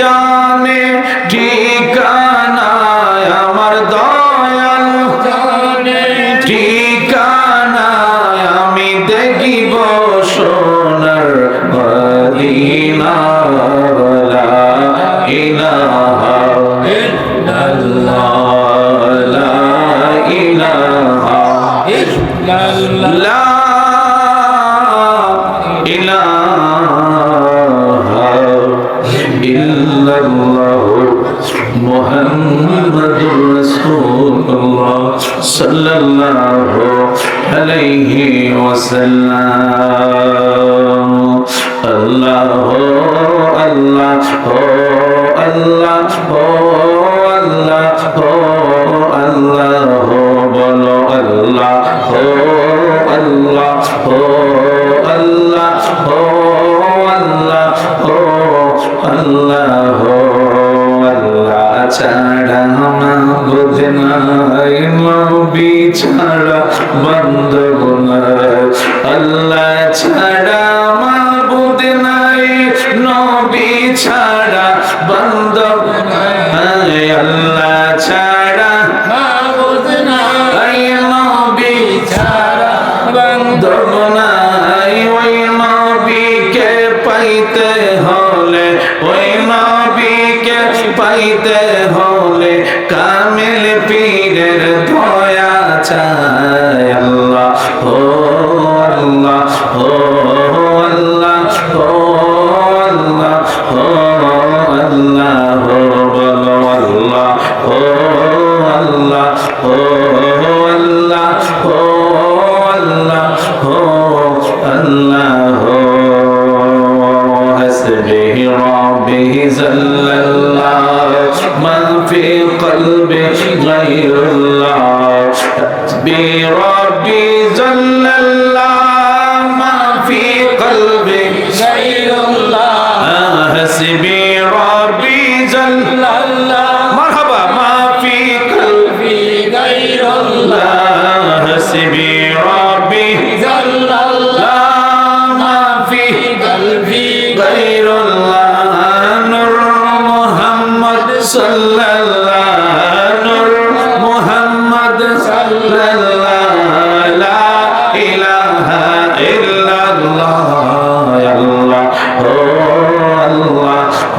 জানে ঠিকানায় আমার দয়াল। জানে ঠিকানায় আমি দেখিব সোনার মদিনা। ইলাহা ইল্লাল্লাহ। লা ইলাহা সাল্লাল্লাহু আলাইহি ওয়াসাল্লাম আল্লাহ আল্লাহ ও আল্লাহ ও আল্লাহ ও আল্লাহ বলো আল্লাহ ও আল্লাহ ও আল্লাহ ও আল্লাহ ও আল্লাহ আল্লাহ ছাড়া বোঝে নাই নবী ছাড়া বন্ধ নাই আল্লাহ ছাড়া পাইতে হলে কামিল পীরের দয়া চায়। আল্লাহ, ও আল্লাহ ও আল্লাহ ও আল্লাহ ও আল্লাহ বলো আল্লাহ, ও আল্লাহ, ও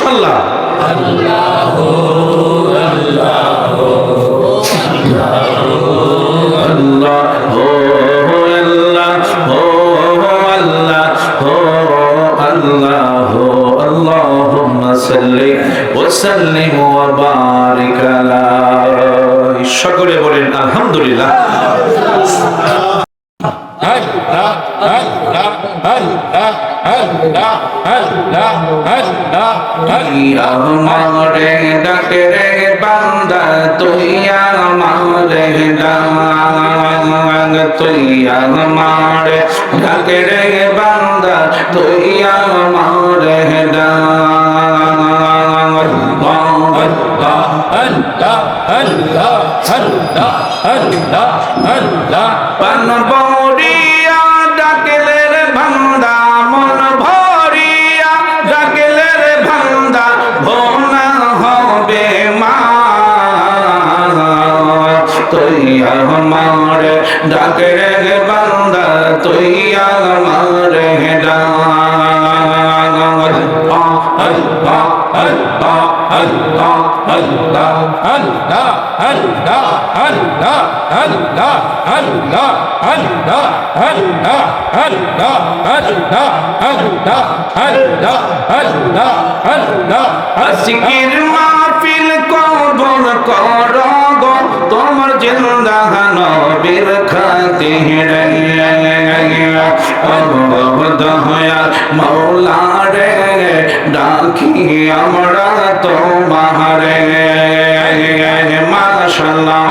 মাশাল্লাহ সকলে বলেন আলহামদুলিল্লাহ। আমারে ডাকে রে বান্দা তুই আমারে ডাক তুই আমারে ডাকে রে বান্দা তুই আমারে পান বড়িয়া আমার ডাকে রে বান্দা তুই আমার আজকের মাহফিল কত করো। তোমার জিন্দা নবীর অবধ হয়া মৌলা রে। ডাকি আমরা তোমারে মাশাল্লাহ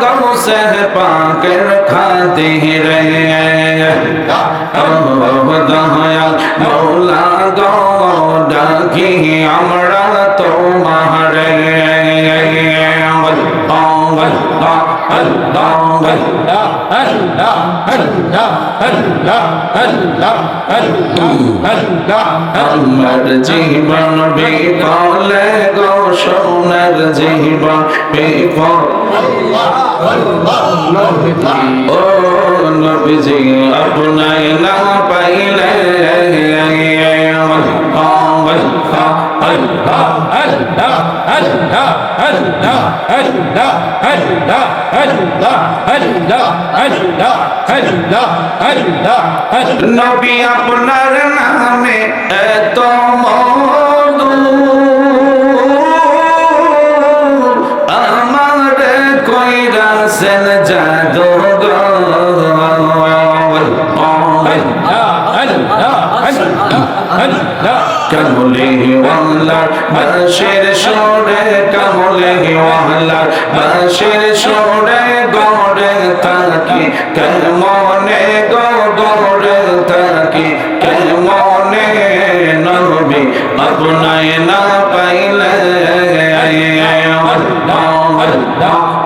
দয়া গো সে পাকের খাতিরে দয়া মৌলা গো ডাকি আমরা তোমারে আমার জীবন বিফলে জীবন বিফল ও নবীজি আপনায় না পাইলে নবী আপনার নামে এত মধু কইরাছেন জাদু কামলে ওয়ালার বাসের সরে কামলে ওয়ালার বাসের সরে গড়ে থাকি কেমনে গড়ে থাকি কেমনে? নবী আপনায় না পাইলে।